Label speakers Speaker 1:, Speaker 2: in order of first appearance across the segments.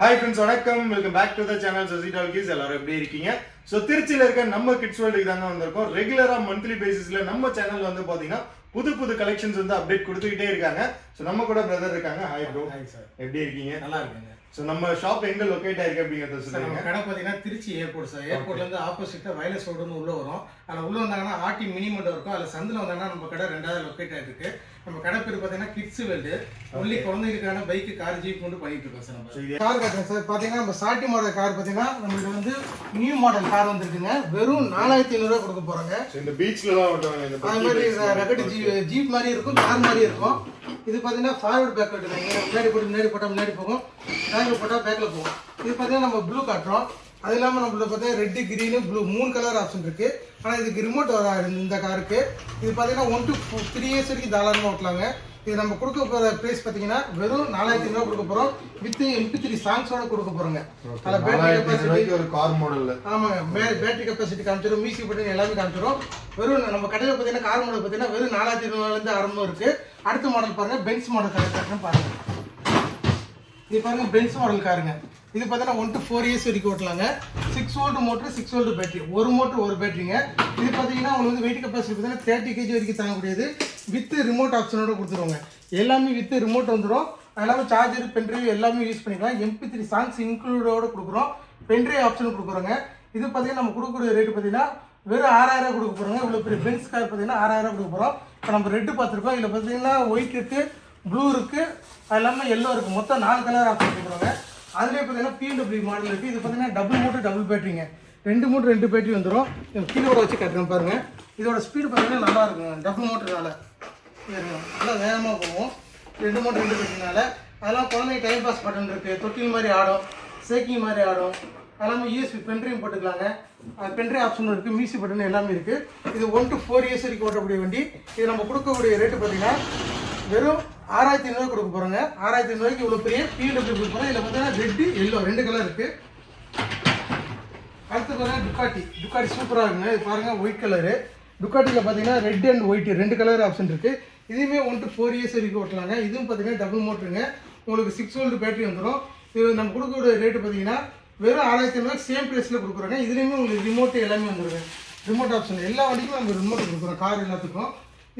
Speaker 1: Hi friends வணக்கம். Welcome back to the channel Sasi talkies எல்லாரும் எப்படி இருக்கீங்க? ஸோ திருச்சியில் இருக்க நம்ம கிட்ஸ் வேர்ல்டுக்கு தாங்க வந்திருக்கோம். ரெகுலரா மந்த்லி பேசிஸ்ல நம்ம சேனல் வந்து பாத்தீங்கன்னா புது புது கலெக்ஷன்ஸ் வந்து அப்டேட் கொடுத்துக்கிட்டே இருக்காங்க. ஸோ நம்ம கூட பிரதர் இருக்காங்க. ஹாய் ப்ரோ
Speaker 2: ஹாய் சார்
Speaker 1: எப்படி இருக்கீங்க?
Speaker 2: நல்லா இருக்குங்க.
Speaker 1: ஸோ நம்ம ஷாப் எங்க லொகேட் ஆயிருக்கு அப்படிங்கறத சொல்லுங்க.
Speaker 2: கடை பார்த்தீங்கன்னா திருச்சி ஏர்போர்ட் சார் ஏர்போர்ட்ல இருந்து ஆப்போசிட்டா வயலஸ் ரோடுன்னு உள்ள வரும். அதில் உள்ள வந்தாங்கன்னா ஆர்டி மினி மண்டபம் இருக்கும். அதில் சந்தில் வந்தாங்கன்னா நம்ம கடை ரெண்டாவது லொக்கேட் ஆயிருக்கு. நம்ம கடை பேர் பார்த்தீங்கன்னா கிட்ஸ் வேல்டு ஒன்லி குழந்தைகளுக்கான பைக்கு கார் ஜீப் கொண்டு பண்ணிட்டு இருக்கோம் சார். நம்ம கார் கட்டுறேன் சார் பார்த்தீங்கன்னா நம்ம சாட்டி மாடல் கார் பார்த்தீங்கன்னா நம்மளுக்கு வந்து நியூ மாடல் கார் வந்திருக்குங்க. வெறும் நாலாயிரத்தி ஐநூறுரூவா கொடுக்க போறாங்க.
Speaker 1: So, இந்த பீச்ல தான் ஓட்டுவாங்க இந்த
Speaker 2: அது மாதிரி ரகடு ஜீ ஜீப் மாதிரி இருக்கும் கார் மாதிரி இருக்கும். இது பார்த்தீங்கன்னா ஃபார்வர்ட் பேக் கட்டுங்க முன்னாடி போட்டு முன்னாடி போட்டால் முன்னாடி போகும். பேக்கில் போட்டால் பேக்கில் போகும். இது பார்த்தீங்கன்னா நம்ம ப்ளூ காட்டுறோம். அது இல்லாமல் நம்மள பார்த்தீங்கன்னா ரெட்டு கிரீனு ப்ளூ மூணு கலர் ஆப்ஷன் இருக்கு. ஆனால் இதுக்கு ரிமோட் வராது இந்த காருக்கு இது பார்த்தீங்கன்னா ஒன் டு த்ரீ இயர்ஸ் வரைக்கும் தாராளமாக ஓட்டலாங்க. இது நம்ம கொடுக்க போகிற ப்ரைஸ் பார்த்தீங்கன்னா வெறும் நாலாயிரத்தி ஐநூறுவா கொடுக்க போகிறோம் வித் எம்பி த்ரீ சாங்ஸோட கொடுக்க போகிறோங்க அதில் பேட்டரி கெப்பாசிட்டி
Speaker 1: ஒரு கார் மாடல்ல
Speaker 2: ஆமாங்க. மே பேட்டரி கெப்பாசிட்டி காமிச்சிடும் மியூசிக் பட்டன் எல்லாமே காமிச்சிடும் வெறும் நம்ம கடையில் பார்த்தீங்கன்னா கார் மாடல் பார்த்தீங்கன்னா வெறும் நாலாயிரத்தி ஐநூறுலேருந்து ஆரம்பம் இருக்கு. அடுத்த மாடல் பாருங்க பென்ஸ் மாடல் கார் காட்டுறேன் பாருங்க. இது பாருங்க பென்ஸ் மாடல் காருங்க இது பார்த்தீங்கன்னா ஒன் டு ஃபோர் இயர்ஸ் வரைக்கும் ஓட்டலாங்க. Six volt motor six volt battery ஒரு மோட்டர் ஒரு பேட்டரிங்க இது பார்த்தீங்கன்னா உங்களுக்கு வந்து வெயிட் கெப்பாசிட்டி பார்த்தீங்கன்னா தேர்ட்டி கேஜி வரைக்கும் தாங்கக்கூடியது. வித் ரிமோட் ஆப்ஷனோட கொடுத்துருவாங்க. எல்லாமே வித் ரிமோட் வந்துடும் எல்லாமே சார்ஜர் பென்ட்ரைவ் எல்லாமே யூஸ் பண்ணிக்கலாம். எம்பி த்ரீ சாங்ஸ் இன்க்ளூடோட கொடுக்குறோம். பென்ட்ரைவ் ஆப்ஷன் கொடுக்குறோங்க. இது பார்த்தீங்கன்னா நம்ம கொடுக்குற ரேட்டு பார்த்தீங்கன்னா வெறும் ஆறாயிரம் கொடுக்க போகிறோங்க இவ்வளோ பெரிய பென்ஸ் கார் பார்த்தீங்கன்னா ஆறாயிரம் கொடுக்க போகிறோம் இப்போ நம்ம ரெட்டு பார்த்துருக்கோம். இதில் பார்த்தீங்கன்னா ஒயிட் இருக்குது ப்ளூ இருக்குது அது இல்லாமல் எல்லோ இருக்குது மொத்தம் நாலு கலர் ஆப்ஷன் கொடுக்குறோங்க. அதுலேயே பார்த்தீங்கன்னா பிடபிள்யூ மாடல் இருக்குது இது பார்த்தீங்கன்னா டபுள் மோட்டர் டபுள் பேட்டரிங்க ரெண்டு மோட்டர் ரெண்டு பேட்டரி வந்துடும் கீழோட வச்சு கட்டுறேன் பாருங்கள் இதோட ஸ்பீடு பார்த்தீங்கன்னா நல்லா இருக்குங்க. டபுள் மோட்டர்னால நல்லா வேகமாக போகும். ரெண்டு மோட்டர் ரெண்டு பேட்டரினால அதெல்லாம் குழந்தைங்க டைம் பாஸ் பட்டன் இருக்குது தொட்டில் மாதிரி ஆடும். சேக்கிங் மாதிரி ஆடும். எல்லாமே யூஎஸ்பி பென்ட்ரைவ் போட்டுக்கலாங்க. பென்ட்ரைவ் ஆப்ஷன் இருக்குது மியூசி பட்டன் எல்லாமே இருக்குது இது ஒன் டு ஃபோர் இயர்ஸ் வரைக்கும் ஓட்டக்கூடிய வண்டி. இது நம்ம கொடுக்கக்கூடிய ரேட்டு பார்த்தீங்கன்னா வெறும் ஆறாயிரத்தி ஐநூறு கொடுக்க போகிறோங்க ஆறாயிரத்தி ஐநூறுவாய்க்கு இவ்வளோ பெரிய பிடபிள்யூ கொடுக்க போகிறோம் இதில் பார்த்தீங்கன்னா ரெட்டு எல்லோ ரெண்டு கலர் இருக்குது அடுத்து பாருங்க டுக்காட்டி டுக்காட்டி சூப்பராக இருக்குங்க. இது பாருங்க ஒயிட் கலரு டுக்காட்டியில் பார்த்தீங்கன்னா ரெட் அண்ட் ஒயிட் ரெண்டு கலர் ஆப்ஷன் இருக்கு. இதுவுமே ஒன் டு ஃபோர் இயர்ஸ் வரைக்கும் ஓட்டலாங்க. இதுவும் பார்த்தீங்கன்னா டபுள் மோட்டருங்க உங்களுக்கு சிக்ஸ் வோல்ட் பேட்டரி வந்துடும் இது நம்ம கொடுக்கக்கூடிய ரேட்டு பார்த்தீங்கன்னா வெறும் ஆறாயிரத்தி ஐநூறு சேம் ப்ரைஸில் கொடுக்குறோங்க. இதுலேயுமே உங்களுக்கு ரிமோட்டு எல்லாமே வந்துடுங்க ரிமோட் ஆப்ஷன் எல்லா வண்டிக்கும் நம்ம ரிமோட் கொடுக்குறோம். கார் எல்லாத்துக்கும்.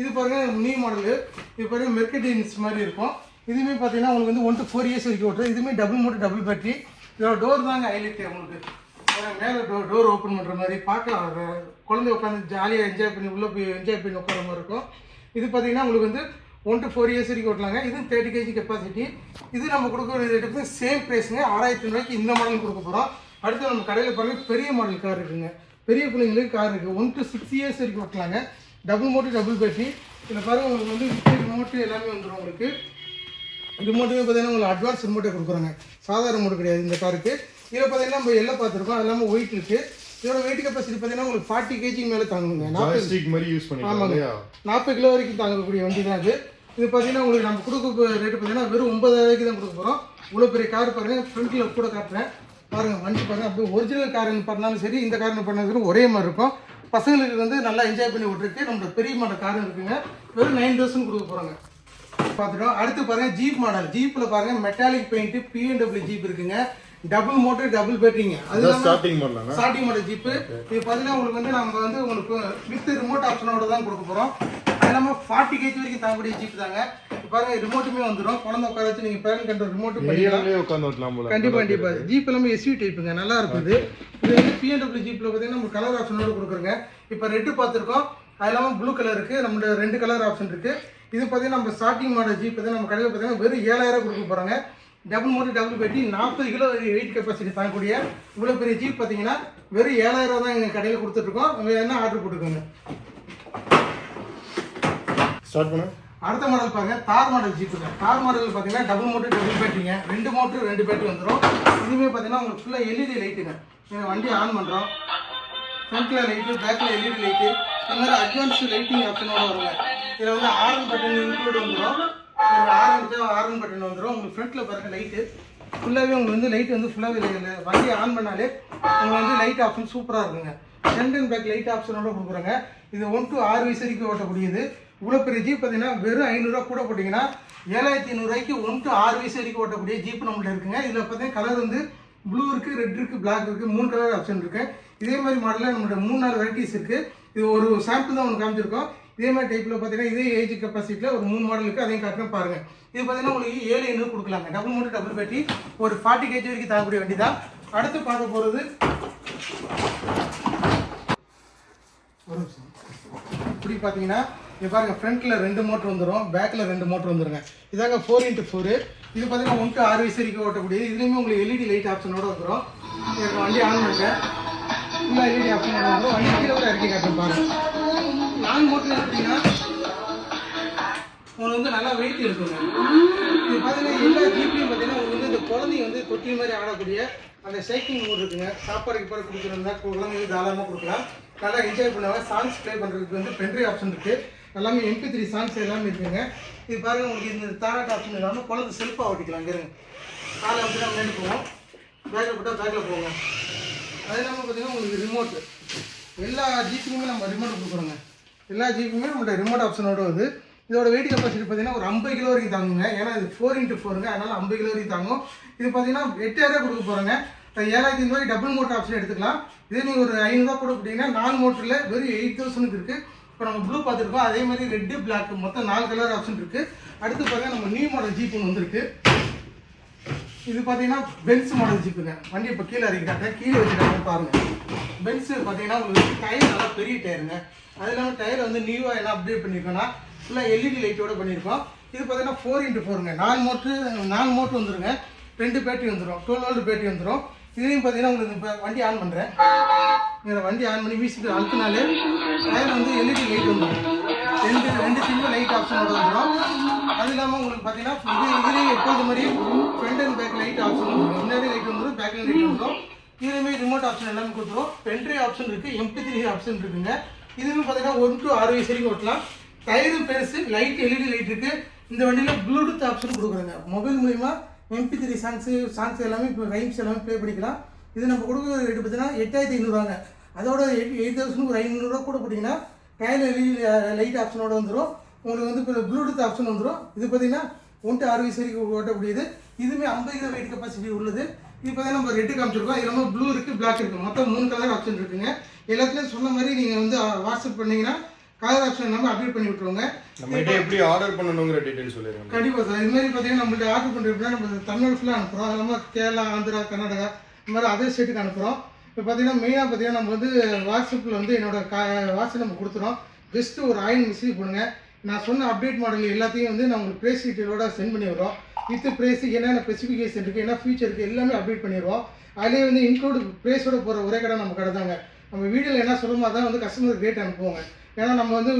Speaker 2: இது பாருங்கள் நியூ மாடலு இது பாருங்கள் மெர்கடின்ஸ் மாதிரி இருக்கும். இதுவுமே பார்த்தீங்கன்னா உங்களுக்கு வந்து ஒன் டு ஃபோர் இயர்ஸ் வரைக்கும் ஓட்டுறது இதுவுமே டபுள் மோட்டர் டபுள் பேட்டரி இதோட டோர் தாங்க ஹைலைட் உங்களுக்கு. மேலே டோர் டோர் ஓப்பன் பண்ணுற மாதிரி. பார்க்கலாம். குழந்தை உட்காந்து ஜாலியாக என்ஜாய் பண்ணி உள்ளே போய் என்ஜாய் பண்ணி உட்கார மாதிரி இருக்கும். இது பார்த்தீங்கன்னா உங்களுக்கு வந்து ஒன் டு ஃபோர் இயர்ஸ் வரைக்கும் ஓட்டலாங்க. இது தேர்ட்டி கேஜி கெப்பாசிட்டி இது நம்ம கொடுக்குற ரேட்டுக்கு சேம் ப்ரைஸுங்க ஆறாயிரத்தி ரூபாய்க்கு இந்த மாடல் கொடுக்க போகிறோம் அடுத்து நம்ம கடையில் பாருங்கள் பெரிய மாடல் கார் இருக்குங்க. பெரிய பிள்ளைங்களுக்கு கார் இருக்குது ஒன் டு சிக்ஸ் இயர்ஸ் வரைக்கும் ஓட்டலாங்க. டபுள் மோட்டர் டபுள் பேட்டரி இதில் பாருங்க உங்களுக்கு வந்து ரிமோட்டு எல்லாமே வந்துடும் உங்களுக்கு. ரிமோட்டுமே பார்த்தீங்கன்னா உங்களுக்கு அட்வான்ஸ் ரிமோட்டே கொடுக்குறாங்க. சாதாரண ரிமோட் கிடையாது இந்த காருக்கு இதில் பார்த்தீங்கன்னா நம்ம எல்லாம் பார்த்துருக்கோம். அது இல்லாமல் ஒயிட் இருக்குது இதோட வெயிட் கெப்பாசிட்டி பார்த்தீங்கன்னா உங்களுக்கு ஃபார்ட்டி கேஜிக்கு மேலே தாங்குங்க. நாற்பது
Speaker 1: மாதிரி யூஸ் பண்ணிக்கலாம்
Speaker 2: ஆமாங்க. நாற்பது கிலோ வரைக்கும் தாங்கக்கூடிய வண்டி தான் இது. இது பார்த்தீங்கன்னா உங்களுக்கு நம்ம கொடுக்க ரேட்டு பார்த்தீங்கன்னா வெறும் ஒன்பதாயிரூவாய்க்கு தான் கொடுக்க போகிறோம் இவ்வளோ பெரிய கார் பாருங்கள் ஃப்ரண்ட்டில் கூட காட்டுறேன். பாருங்கள் வண்டி பாருங்கள் அப்படியே ஒரிஜினல் காருன்னு பண்ணாலும் சரி இந்த காருன்னு பண்ணாலும் ஒரே மாதிரி இருக்கும். பசங்களுக்கு வந்து நல்லா என்ஜாய் பண்ணி விட்டுருக்கு. நம்மளோட பெரிய மாடல் காரும் இருக்குங்க. வெறும் நைன் தௌசண்ட் கொடுக்க போகிறாங்க பார்த்துட்டோம். அடுத்து பாருங்க ஜீப் மாடல் ஜீப்பில் பாருங்கள் மெட்டாலிக் பெயிண்ட்டு பிஎன்டபிள்யூ ஜீப் இருக்குங்க. டபுள் மோட்டர் டபுள் பேட்டரிங்க அது
Speaker 1: ஸ்டார்டிங் மாடலாங்க
Speaker 2: ஸ்டார்டிங் மாடல் ஜீப்பு இது பார்த்தீங்கன்னா உங்களுக்கு வந்து நம்ம வந்து உங்களுக்கு வித் ரிமோட் ஆப்ஷனோட தான் கொடுக்க போகிறோம் அது இல்லாமல் ஃபார்ட்டி கேஜி வரைக்கும் தாங்கக்கூடிய ஜீப் தாங்க. இப்போ பாருங்க ரிமோட்டுமே வந்துடும் குழந்தை உட்கார வச்சு நீங்கள் பேரண்ட் கண்ட்ரோல் ரிமோட்டு பண்ணிக்கலாம்.
Speaker 1: உட்காந்து ஓட்டலாம்
Speaker 2: கண்டிப்பாக கண்டிப்பாக ஜீப் எல்லாமே எஸ்யூ டைப்புங்க நல்லா இருக்குது. இது வந்து பிஎன்டபிள்யூ ஜீப்பில் பார்த்தீங்கன்னா நம்ம கலர் ஆப்ஷனோட கொடுக்குறோங்க. இப்போ ரெட்டு பார்த்துருக்கோம். அது இல்லாமல் ப்ளூ கலர் இருக்குது நம்மளோட ரெண்டு கலர் ஆப்ஷன் இருக்குது இது பார்த்தீங்கன்னா நம்ம ஸ்டார்டிங் மாடல் ஜீப் வந்து நம்ம கடையில் பார்த்தீங்கன்னா வெறும் ஏழாயிரம் கொடுக்க போகிறாங்க டபுள் மோட்டர் டபுள் பெட்டி நாற்பது கிலோ வெயிட் கெப்பாசிட்டி தாங்கக்கூடிய இவ்வளோ பெரிய ஜீப் பார்த்தீங்கன்னா வெறும் ஏழாயிரம் தான் எங்கள் கடையில் கொடுத்துட்ருக்கோம். என்ன ஆர்டர் போட்டுக்கோங்க.
Speaker 1: ஸ்டார்ட் பண்ண.
Speaker 2: அடுத்த மாடல் பாருங்க தார் மாடல் ஜீப்புங்க தார் மாடல் பார்த்தீங்கன்னா டபுள் மோட்டர் டபுள் பேட்டரிங்க ரெண்டு மோட்டர் ரெண்டு பேட்டரி வந்துடும் இதுவுமே பார்த்தீங்கன்னா உங்களுக்கு ஃபுல்லாக எல்இடி லைட்டுங்க வண்டி ஆன் பண்ணுறோம் ஃப்ரண்ட்டில் லைட்டு பேக்கில் எல்இடி லைட்டு இந்த மாதிரி அட்வான்ஸ் லைட்டிங் ஆப்ஷனோட வருங்க. இதில் வந்து ஆரன் பட்டன் இன்க்ளூட் வந்துடும் நீங்கள் ஆரன் ஆரன் பட்டன் வந்துடும் உங்களுக்கு ஃப்ரண்ட்டில் பாருங்க லைட்டு ஃபுல்லாகவே உங்களுக்கு வந்து லைட் வந்து ஃபுல்லாகவே இல்லை வண்டி ஆன் பண்ணாலே உங்களுக்கு வந்து லைட் ஆப்ஷன் சூப்பராக இருக்குங்க. ஃப்ரண்ட் அண்ட் பேக் லைட் ஆப்ஷனோட கொடுக்குறாங்க. இது ஒன் டு ஆறு வயசு வரைக்கும் ஓட்டக்கூடியது. இவ்வளோ பெரிய ஜீப் பார்த்தீங்கன்னா வெறும் ஐநூறுரூவா கூட போட்டிங்கன்னா ஏழாயிரத்தி ஐநூறுரூவாய்க்கு ஒன் டு ஆறு வயசு வரைக்கும் ஓட்டக்கூடிய ஜீப் நம்மள்ட்ட இருக்குங்க. இதில் பார்த்தீங்கன்னா கலர் வந்து ப்ளூ இருக்குது ரெட் இருக்குது பிளாக் இருக்குது மூணு கலர் ஆப்ஷன் இருக்குது இதே மாதிரி மாடலில் நம்மள்ட்ட மூணு நாலு வெரைட்டிஸ் இருக்குது இது ஒரு சாம்பிள் தான் ஒன்று காமிச்சிருக்கோம். இதே மாதிரி டைப்பில் பார்த்தீங்கன்னா இதே ஏஜ் கெப்பாசிட்டியில் ஒரு மூணு மாடல் இருக்குது அதையும் காட்டுறேன் பாருங்கள் இது பார்த்தீங்கன்னா உங்களுக்கு ஏழு ஐநூறு கொடுக்கலாங்க. டபுள் மூணு டபுள் பேட்டி ஒரு ஃபார்ட்டி கேஜி வரைக்கும் தாங்கக்கூடிய வண்டி தான் அடுத்து பார்க்க போகிறது ஒரு நிமிஷம். இப்படி பார்த்தீங்கன்னா இது பாருங்கள் ஃப்ரண்ட்டில் ரெண்டு மோட்டர் வந்துடும் பேக்கில் ரெண்டு மோட்டர் வந்துருங்க. இதாங்க ஃபோர் இன்ட்டு ஃபோரு இது பார்த்தீங்கன்னா ஒன் டு ஆறு வயசு வரைக்கும் ஓட்டக்கூடியது இதுலேயுமே உங்களுக்கு எல்இடி லைட் ஆப்ஷனோட வந்துடும் வண்டி ஆன் பண்ணுறேன் ஃபுல்லாக எல்இடி ஆப்ஷனோட வந்துடும் வண்டி கீழே கூட இறக்கி காட்டுறேன் பாருங்கள் நாலு மோட்டர் எடுத்தீங்கன்னா உங்களுக்கு வந்து நல்லா வெயிட் இருக்குங்க இது பார்த்தீங்கன்னா எல்லா ஜீப்லேயும் பார்த்தீங்கன்னா உங்களுக்கு வந்து இந்த குழந்தைங்க வந்து தொட்டி மாதிரி ஆடக்கூடிய அந்த சைக்கிள் மோட் இருக்குங்க. சாப்பாடு கீப்பாடு கொடுக்குறதா குழந்தைங்களுக்கு தாராளமாக கொடுக்கலாம். நல்லா என்ஜாய் பண்ணுவாங்க சாங்ஸ் ப்ளே பண்ணுறதுக்கு வந்து பென்ட்ரி ஆப்ஷன் இருக்குது எல்லாமே எம்பி த்ரீ சாங்ஸ் எல்லாமே இருக்குங்க. இது பாருங்கள் உங்களுக்கு இந்த தாராட் ஆப்ஷன் இல்லாமல் குழந்தை செல்ஃபாக ஓட்டிக்கலாம். இங்கேருங்க காலை வந்து தான் நின்று போவோம். பேக்கில் போட்டால் பேக்கில் போவோங்க அது இல்லாமல் பார்த்தீங்கன்னா உங்களுக்கு ரிமோட்டு எல்லா ஜிபிக்குமே நம்ம ரிமோட் கொடுக்குறோங்க எல்லா ஜீப்புமே நம்மளோட ரிமோட் ஆப்ஷனோட வருது. இதோட வெயிட் கெப்பாசிட்டி பார்த்தீங்கன்னா ஒரு ஐம்பது கிலோ வரைக்கும் தாங்குங்க. ஏன்னா இது ஃபோர் இன்ட்டு ஃபோருங்க அதனால ஐம்பது கிலோ வரைக்கும் தாங்கும். இது பார்த்தீங்கன்னா எட்டாயிரம் கொடுக்க போகிறோங்க ஏழாயிரத்தி ரூபாய்க்கு டபுள் மோட்டர் ஆப்ஷன் எடுத்துக்கலாம். இதே நீங்கள் ஒரு ஐநூறுரூவா கூட போட்டிங்கன்னா நாலு மோட்டரில் வெறும் எயிட் தௌசண்ட்க்கு இருக்குது இப்போ நம்ம ப்ளூ பார்த்துருக்கோம். அதே மாதிரி ரெட்டு பிளாக் மொத்தம் நாலு கலர் ஆப்ஷன் இருக்குது அடுத்து பார்த்தீங்கன்னா நம்ம நியூ மாடல் ஜீப் ஒன்று வந்திருக்கு. இது பார்த்தீங்கன்னா பென்ஸ் மாடல் ஜிப்புங்க வண்டி இப்போ கீழே இறக்கிட்டாங்க கீழே வச்சுட்டாங்க பாருங்க. பென்ஸ் பார்த்தீங்கன்னா உங்களுக்கு டயர் நல்லா பெரிய டயருங்க அது இல்லாமல் டயர் வந்து நியூவாக என்ன அப்டேட் பண்ணியிருக்கோன்னா ஃபுல்லாக எல்இடி லைட்டோட பண்ணியிருக்கோம் இது பார்த்தீங்கன்னா ஃபோர் இன்ட்டு ஃபோருங்க நாலு மோட்ரு நாலு மோட்ரு வந்துருங்க. ரெண்டு பேட்டரி வந்துடும் டுவெல் வோல்ட் பேட்டரி வந்துடும் இதையும் பார்த்தீங்கன்னா உங்களுக்கு இப்போ வண்டி ஆன் பண்ணுறேன் இதில் வண்டி ஆன் பண்ணி வீசிட்டு அழுத்தினாலே டயர் வந்து எல்இடி லைட் வந்துடும் ரெண்டு ரெண்டு சிங்கிள் லைட் ஆப்ஷனோட வந்துடும் அது இல்லாமல் உங்களுக்கு பார்த்தீங்கன்னா இது இதுலேயும் எப்போது மாதிரி front and back light option முன்னாடி லைட் வந்துடும் பேக் லைட் வந்துடும் இதுலேயுமே ரிமோட் ஆப்ஷன் எல்லாமே கொடுத்துரும். பென்ட்ரி ஆப்ஷன் இருக்குது எம்பி த்ரீ ஆப்ஷன் இருக்குங்க. இதுவுமே பார்த்தீங்கன்னா ஒன் டு ஆறு வயசு வரைக்கும் ஓட்டலாம். டயரும் பெருசு லைட் எல்இடி லைட் இருக்குது இந்த வண்டியில் ப்ளூடூத் ஆப்ஷன் கொடுக்குறாங்க. மொபைல் மூலிமா எம்பி த்ரீ சாங்ஸு சாங்ஸ் எல்லாமே இப்போ ரைம்ஸ் எல்லாமே ப்ளே பண்ணிக்கலாம். இது நம்ம கொடுக்குற ரேட்டு பார்த்தீங்கன்னா எட்டாயிரத்தி ஐநூறுவாங்க அதோட எயிட் எயிட் தௌசண்ட் ஒரு ஐநூறுரூவா கூட போட்டிங்கன்னா கையில் எல்இடி லைட் ஆப்ஷனோட வந்துடும் உங்களுக்கு வந்து இப்போ ப்ளூடூத் ஆப்ஷன் வந்துடும் இது பார்த்தீங்கன்னா ஒன் டு ஆறு வயசு வரைக்கும் ஓட்டக்கூடியது. இதுவுமே ஐம்பது கிலோ வெயிட் கெப்பாசிட்டி உள்ளது. இது பார்த்தீங்கன்னா நம்ம ரெட்டு காமிச்சிருக்கோம். இது இல்லாமல் ப்ளூ இருக்குது பிளாக் இருக்குது மொத்தம் மூணு கலர் ஆப்ஷன் இருக்குங்க. எல்லாத்துலேயும் சொன்ன மாதிரி நீங்கள் வந்து வாட்ஸ்அப் பண்ணீங்கன்னா கலர் ஆப்ஷன் நம்ம அப்டேட் பண்ணி விட்ருவோங்க
Speaker 1: நம்ம கிட்ட எப்படி ஆர்டர் பண்ணணுங்கிற டீடைல் சொல்லிடுங்க.
Speaker 2: கண்டிப்பாக சார் இது மாதிரி பார்த்தீங்கன்னா நம்மள்ட்ட ஆர்டர் பண்ணுறதுனா நம்ம தமிழ்நாடு ஃபுல்லாக அனுப்புகிறோம் அது இல்லாமல் கேரளா ஆந்திரா கர்நாடகா இந்த மாதிரி அதர் ஸ்டேட்டுக்கு அனுப்புகிறோம் இப்போ பார்த்தீங்கன்னா மெயினாக பார்த்தீங்கன்னா நம்ம வந்து வாட்ஸ்அப்பில் வந்து என்னோட கா வாட்ஸ்அப் நம்ம கொடுத்துறோம். ஜஸ்ட்டு ஒரு ஆயின் மெசேஜ் பண்ணுங்க நான் சொன்ன அப்டேட் மாடல் எல்லாத்தையும் வந்து நான் உங்களுக்கு ப்ரைஸ் டீட்டெயிலோட சென்ட் பண்ணிடுறோம். வித்து வித் ப்ரைஸ் என்னென்ன ஸ்பெசிஃபிகேஷன் இருக்குது என்ன ஃபீச்சர் இருக்குது எல்லாமே அப்டேட் பண்ணிடுவோம் அதிலே வந்து இன்க்ளூட் ப்ரைஸோட போகிற ஒரே கடை நம்ம கடை தாங்க. நம்ம வீடியோவில் என்ன சொல்லுமோ அதான் வந்து கஸ்டமருக்கு ரேட் அனுப்புவோங்க. ஏன்னா நம்ம வந்து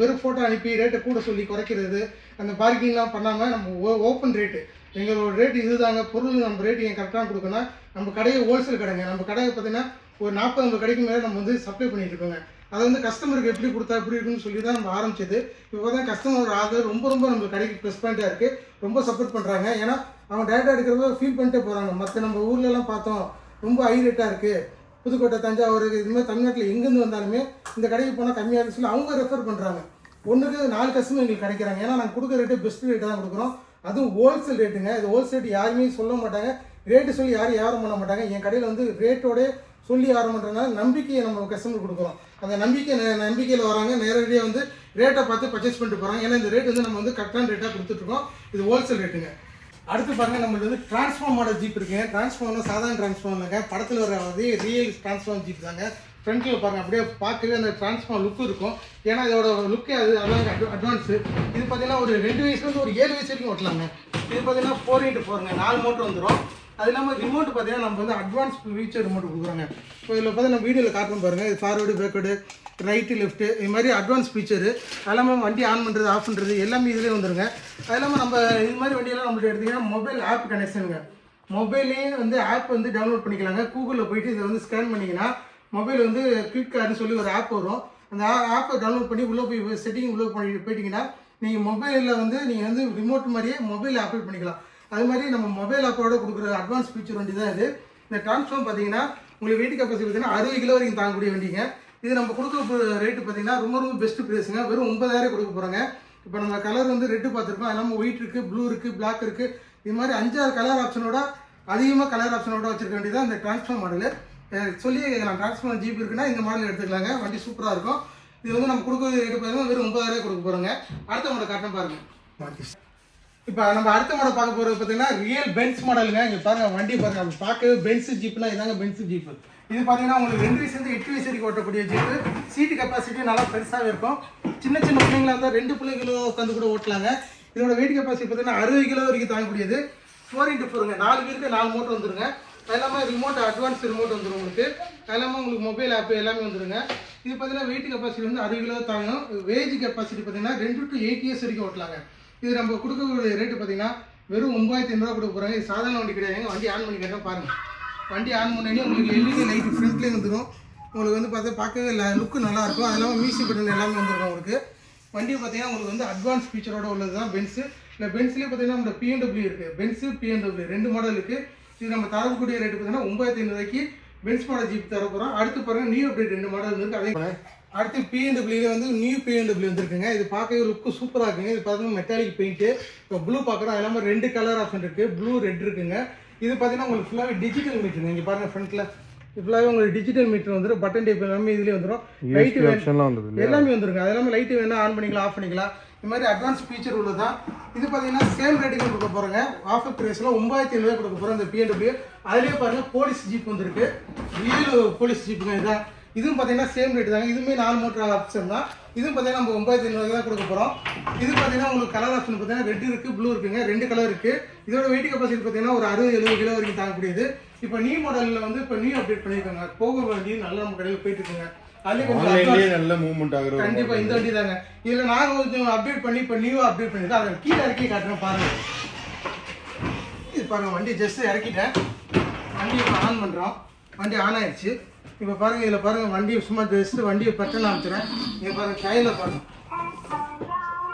Speaker 2: வெறும் ஃபோட்டோ அனுப்பி ரேட்டை கூட சொல்லி குறைக்கிறது அந்த பார்க்கிங்லாம் பண்ணாமல் நம்ம ஓப்பன் ரேட்டு எங்களோட ரேட் இதுதாங்க. பொருள் நம்ம ரேட் ஏன் கரெக்டாக கொடுக்கணும் நம்ம கடையை ஹோல்சேல் கடைங்க. நம்ம கடையை பார்த்தீங்கன்னா ஒரு நாற்பது ஐம்பது கடைக்கு மேலே நம்ம வந்து சப்ளை பண்ணிட்டு இருக்கோங்க. அதை வந்து கஸ்டமருக்கு எப்படி கொடுத்தா எப்படி இருக்குன்னு சொல்லி தான் நம்ம ஆரம்பிச்சது. இப்போ பார்த்தா கஸ்டமரோட ஆதரவு ரொம்ப ரொம்ப நம்ம கடைக்கு ப்ளஸ் பாயிண்ட்டாக இருக்குது ரொம்ப சப்போர்ட் பண்ணுறாங்க ஏன்னா அவங்க டேரெக்டாக எடுக்கிறத ஃபீல் பண்ணிட்டே போகிறாங்க மற்ற நம்ம ஊர்லலாம் பார்த்தோம் ரொம்ப ஹை ரேட்டாக இருக்குது புதுக்கோட்டை தஞ்சாவூர் இது மாதிரி தமிழ்நாட்டில் எங்கேருந்து வந்தாலுமே இந்த கடைக்கு போனால் கம்மியாக இருக்குன்னு சொல்லி அவங்க ரெஃபர் பண்ணுறாங்க ஒன்றுக்கு நாலு கஸ்டமர் எங்களுக்கு கிடைக்கிறாங்க. ஏன்னா நாங்கள் கொடுக்குற ரேட்டு பெஸ்ட் ரேட்டாக தான் கொடுக்குறோம். அதுவும் ஹோல்சேல் ரேட்டுங்க இது ஹோல்சேல் ரேட் யாருமே சொல்ல மாட்டாங்க. ரேட்டு சொல்லி யாரும் யாரும் பண்ண மாட்டாங்க. என் கடையில் வந்து ரேட்டோட சொல்லி யாரும் பண்ணுறதுனால நம்பிக்கையை நம்ம கஸ்டமர் கொடுக்குறோம். அந்த நம்பிக்கை நம்பிக்கையில் வராங்க. நேரடியாக வந்து ரேட்டை பார்த்து பர்ச்சேஸ் பண்ணிட்டு போகிறாங்க ஏன்னா இந்த ரேட் வந்து நம்ம வந்து கரெக்டான ரேட்டாக கொடுத்துட்ருக்கோம் இது ஹோல்சேல் ரேட்டுங்க அடுத்து பாருங்க நம்மளுக்கு வந்து டிரான்ஸ்ஃபார்ம் மாடல் ஜீப் இருக்குங்க. டிரான்ஸ்ஃபார்ம்னா சாதாரண டிரான்ஸ்ஃபார்ம் இல்லைங்க. படத்தில் வர அதே ரியல் டிரான்ஸ்ஃபார்ம் ஜீப் தாங்க. ஃப்ரண்ட்டில் பாருங்கள் அப்படியே பார்க்கவே அந்த டிரான்ஸ்ஃபார்ம் லுக் இருக்கும். ஏன்னா இதோட லுக்கே அது அதாங்க அட்வான்ஸு இது பார்த்தீங்கன்னா ஒரு ரெண்டு வயசுலேருந்து ஒரு ஏழு வயசு வரைக்கும் ஓட்டலாங்க. இது பார்த்தீங்கன்னா ஃபோர் இன்ட்டு ஃபோருங்க நாலு மோட்டர் வந்துடும் அது இல்லாமல் ரிமோட் பார்த்தீங்கன்னா நம்ம வந்து அட்வான்ஸ் ஃபீச்சர் ரிமோட் கொடுக்குறாங்க. இப்போ இதில் பார்த்தீங்கன்னா வீடியோவில் காட்டும் பாருங்கள் இது ஃபார்வர்டு பேக்வர்டு ரைட்டு லெஃப்ட்டு இது மாதிரி அட்வான்ஸ் ஃபீச்சரு எல்லாமே வண்டி ஆன் பண்ணுறது ஆஃப் பண்ணுறது எல்லாமே இதிலே வந்துருங்க. அது இல்லாமல் நம்ம இது மாதிரி வண்டியெல்லாம் நம்மள்ட்ட எடுத்திங்கன்னா மொபைல் ஆப் கனெக்ஷனுங்க மொபைல்லேயே வந்து ஆப் வந்து டவுன்லோட் பண்ணிக்கலாங்க. கூகுளில் போயிட்டு இதை வந்து ஸ்கேன் பண்ணிங்கன்னா மொபைல் வந்து கிளிக் கார்டுன்னு சொல்லி ஒரு ஆப் வரும். அந்த ஆப்பை டவுன்லோட் பண்ணி உள்ளே போய் செட்டிங் உள்ளே பண்ணி போயிட்டீங்கன்னா நீங்கள் மொபைலில் வந்து நீங்கள் வந்து ரிமோட் மாதிரியே மொபைல் ஆப்ரேட் பண்ணிக்கலாம். அது மாதிரி நம்ம மொபைல் ஆப்போட கொடுக்குற அட்வான்ஸ் ஃபீச்சர் வண்டி தான் இது. இந்த டிரான்ஸ்ஃபார்ம் பார்த்தீங்கன்னா உங்களுக்கு வெயிட் கெப்பாசிட்டி பார்த்தீங்கன்னா அறுபது கிலோ வரைக்கும் தாங்கக்கூடிய வண்டிங்க. இது நம்ம கொடுக்குற ரேட்டு பார்த்தீங்கன்னா ரொம்ப ரொம்ப பெஸ்ட் ப்ரைஸுங்க வெறும் ஒன்பதாயிரம் கொடுக்க போகிறாங்க இப்போ நம்ம கலர் வந்து ரெட்டு பார்த்துருக்கோம். அது இல்லாமல் ஒயிட் இருக்குது ப்ளூ இருக்குது பிளாக் இருக்குது இது மாதிரி அஞ்சாறு கலர் ஆப்ஷனோட அதிகமாக கலர் ஆப்ஷனோட வச்சுருக்க வேண்டியதான் இந்த டிரான்ஸ்ஃபார்ம் மாடலு சொல்லி கேட்கலாம் டிரான்ஸ்ஃபார்ம் ஜீப் இருக்குன்னா இந்த மாடல் எடுத்துக்கலாங்க. வண்டி சூப்பராக இருக்கும். இது வந்து நம்ம கொடுக்க ரேட்டு பார்த்தீங்கன்னா வெறும் ஒன்பதாயிரம் கொடுக்க போகிறோங்க அடுத்த மாடல் கட்டணம் பாருங்க. இப்போ நம்ம அடுத்த மாடல் பார்க்க போகிறது பார்த்தீங்கன்னா ரியல் பென்ஸ் மாடலுங்க இங்கே பாருங்கள் வண்டி பாருங்கள் அப்படி பார்க்கவே பென்ஸ் ஜீப்னா இதாங்க பென்ஸ் ஜீப்பு இது பார்த்தீங்கன்னா உங்களுக்கு ரெண்டு வயசுலேருந்து எட்டு வயசு வரைக்கும் ஓட்டக்கூடிய ஜீப்பு சீட்டு கெப்பாசிட்டி நல்லா பெருசாகவே இருக்கும். சின்ன சின்ன பிள்ளைங்களா இருந்தால் ரெண்டு பிள்ளைங்களும் உட்காந்து கூட ஓட்டலாங்க. இதோட வெயிட் கெப்பாசிட்டி பார்த்தீங்கன்னா அறுபது கிலோ வரைக்கும் தாங்கக்கூடியது. ஃபோர் இன்ட்டு ஃபோருங்க நாலு பேருக்கு நாலு மோட்டர் வந்துருங்க. அது இல்லாமல் ரிமோட் அட்வான்ஸ் ரிமோட் வந்துடும் உங்களுக்கு. அது இல்லாமல் உங்களுக்கு மொபைல் ஆப் எல்லாமே வந்துடுங்க இது பார்த்தீங்கன்னா வெயிட் கெப்பாசிட்டி வந்து அறுபது கிலோ தாங்கும் வேஜ் கெப்பாசிட்டி பார்த்தீங்கன்னா ரெண்டு டு எயிட் இயர்ஸ் வரைக்கும் ஓட்டலாங்க. இது நம்ம கொடுக்கக்கூடிய ரேட்டு பார்த்தீங்கன்னா வெறும் ஒம்பாயிரத்தி ஐநூறுவா கொடுக்க போகிறாங்க இது சாதாரண வண்டி கிடையாதுங்க. வண்டி ஆன் பண்ணி கேட்டால் பாருங்கள் வண்டி ஆன் பண்ணி உங்களுக்கு எல்இடி லைட் ஃப்ரண்ட்லேயே வந்துடும் உங்களுக்கு வந்து பார்த்தா பார்க்கவே லுக்கு நல்லாயிருக்கும் அது இல்லாமல் மியூசிக் பட்டன் எல்லாமே வந்துருக்கும் உங்களுக்கு. வண்டி பார்த்தீங்கன்னா உங்களுக்கு வந்து அட்வான்ஸ் ஃபீச்சரோட உள்ளது தான் பென்ஸு இல்லை பென்ஸ்லேயே பார்த்தீங்கன்னா நம்மளோட பிஎன்டபிள்யூ இருக்குது பென்ஸு பிஎன்டபிள்யூ ரெண்டு மாடல் இருக்குது இது நம்ம தரக்கூடிய ரேட்டு பார்த்தீங்கன்னா ஒன்பதாயிரத்தி ஐநூறுவாய்க்கு பென்ஸ் மாடல் ஜீப் தர போகிறோம் அடுத்து பாருங்க நியூ அப்டேட் ரெண்டு மாடல் இருக்குது அதே அடுத்து பிஎன்டபிள்யூல வந்து நியூ பிஎன்டபிள்யூ வந்துருக்குங்க. இது பார்க்கவே லுக்கு சூப்பராக இருக்குங்க. இது பார்த்தீங்கன்னா மெட்டாலிக் பெயிண்ட்டு இப்போ ப்ளூ பார்க்குறோம். அது இல்லாமல் ரெண்டு கலர் ஆப்ஷன் இருக்குது ப்ளூ ரெட் இருக்குங்க. இது பார்த்தீங்கன்னா உங்களுக்கு ஃபுல்லாகவே டிஜிட்டல் மீட்டருங்க இங்கே பாருங்கள் ஃப்ரண்ட்டில் ஃபுல்லாகவே உங்களுக்கு டிஜிட்டல் மீட்டர் வந்துடும் பட்டன் டைப் எல்லாமே இதுலேயே வந்துடும் லைட்டு எல்லாமே வந்துருங்க அது இல்லாமல் லைட்டு வேணால் ஆன் பண்ணிக்கலாம் ஆஃப் பண்ணிக்கலாம். இது மாதிரி அட்வான்ஸ் ஃபீச்சர் உள்ளதான் இது பார்த்தீங்கன்னா சேம் ரேட்டிங் கொடுக்க போகிறோங்க ஆஃபர் ப்ரைஸில் ஒம்பாயிரத்தி ஐநூறுவா கொடுக்க போகிறோம் இந்த பிஎன்டபிள்யூ அதுலேயே பாருங்கள் போலீஸ் ஜீப் வந்திருக்கு ரியல் போலீஸ் ஜீப்புங்க இதுதான் இதுவும் பார்த்தீங்கன்னா சேம் ரேட்டு தாங்க. இதுவுமே நாலு மோட்டர் ஆப்ஷன் தான். இதுவும் பார்த்தீங்கன்னா நம்ம ஒம்பாயிரத்தி ஐநூறுக்கு தான் கொடுக்க போகிறோம் இது பார்த்தீங்கன்னா உங்களுக்கு கலர் ஆப்ஷன் பார்த்தீங்கன்னா ரெட் இருக்குது ப்ளூ இருக்குங்க. ரெண்டு கலர் இருக்குது இதோட வெயிட் கெப்பாசிட்டி பார்த்தீங்கன்னா ஒரு அறுபது எழுபது கிலோ வரைக்கும் தாங்கக்கூடியது. இப்போ நியூ மாடலில் வந்து இப்போ நியூ அப்டேட் பண்ணியிருக்காங்க போக வண்டி நல்லா நம்ம கடையில் போயிட்டு இருக்குங்க.
Speaker 1: நல்ல மூவ்மெண்ட் ஆகுற
Speaker 2: கண்டிப்பா இந்த வண்டி தாங்க இதுல நாங்க கொஞ்சம் அப்டேட் பண்ணி இப்போ நியூவா அப்டேட் பண்ணிருக்கோம் அதை கீழே இறக்கி காட்டுறேன் பாருங்க. இது பாருங்க வண்டி ஜஸ்ட் இறக்கிட்டேன். வண்டி இப்போ ஆன் பண்றோம். வண்டி ஆன் ஆயிடுச்சு இப்போ பாருங்க இதுல பாருங்க வண்டி சும்மா ஜஸ்ட் வண்டியை பட்டன் அமைச்சுறேன் இங்க பாருங்க டயர்ல பாருங்க.